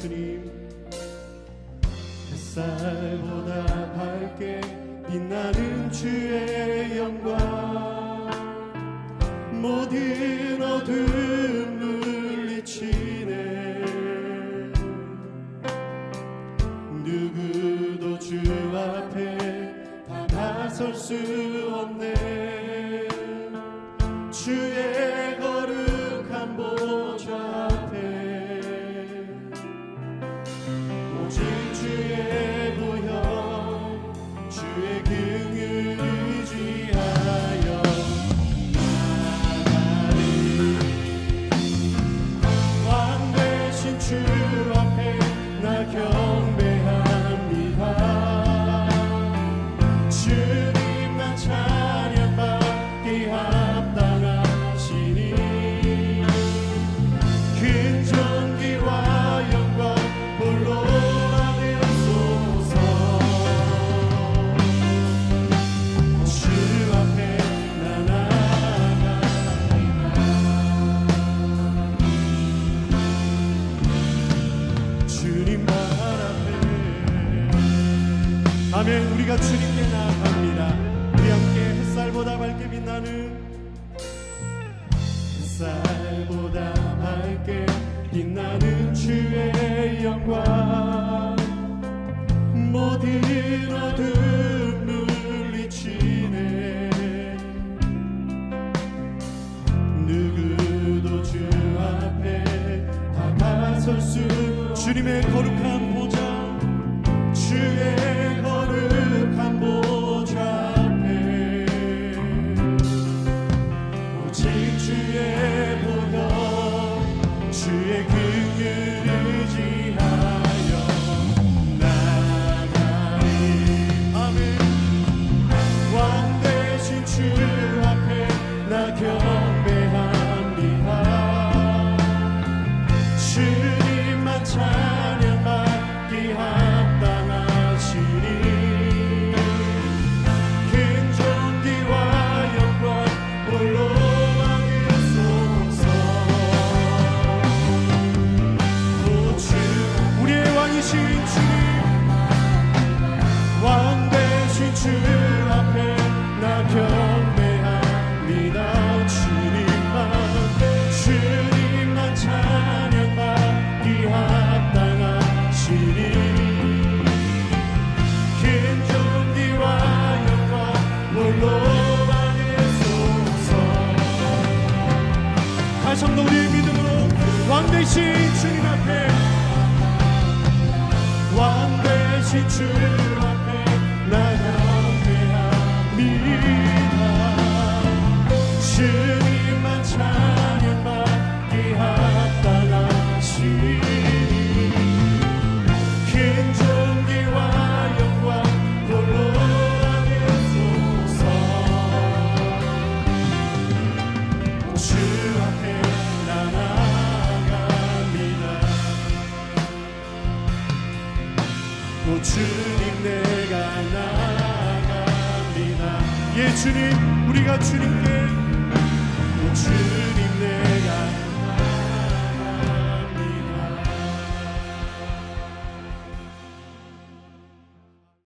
주님 햇살보다 밝게 빛나는 주의 영광. 모든 어둠 물리치네. 누구도 주 앞에 다가설 수 없네. 주의 아멘 우리가 주님께 나아갑니다. 우리 함께 햇살보다 밝게 빛나는 햇살보다 밝게 빛나는 주의 영광. 모든 어둠 물리치네. 누구도 주 앞에 다가설 수 주님의 거룩한 보좌 주의 한번 우리의 믿음으로 왕 대신 주님 앞에. 왕 대신 주 앞에 주님 내가 나갑니다. 예 주님 우리가 주님께 오 주님